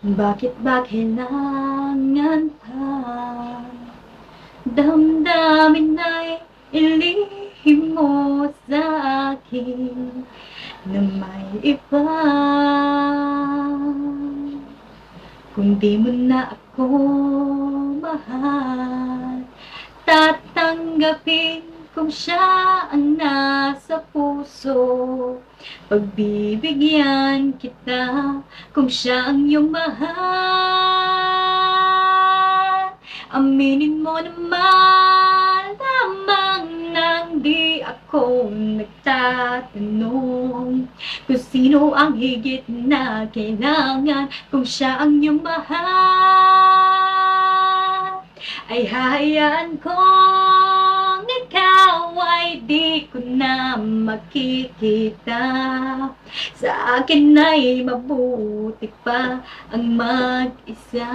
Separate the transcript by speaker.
Speaker 1: Bakit ba kailangan pa? Damdamin ay ilihim mo sa akin Na may iba. Kung di mo na ako mahal. Tatanggapin kung siya ang nasa puso Pagbibigyan kita kung siya ang iyong mahal. Aminin mo naman lamang nang di ako nagtatanong Kung sino ang higit na kailangan kung siya ang iyong mahal. Ay hahayaan kong makikita. Sa akin ay mabuti pa ang mag-isa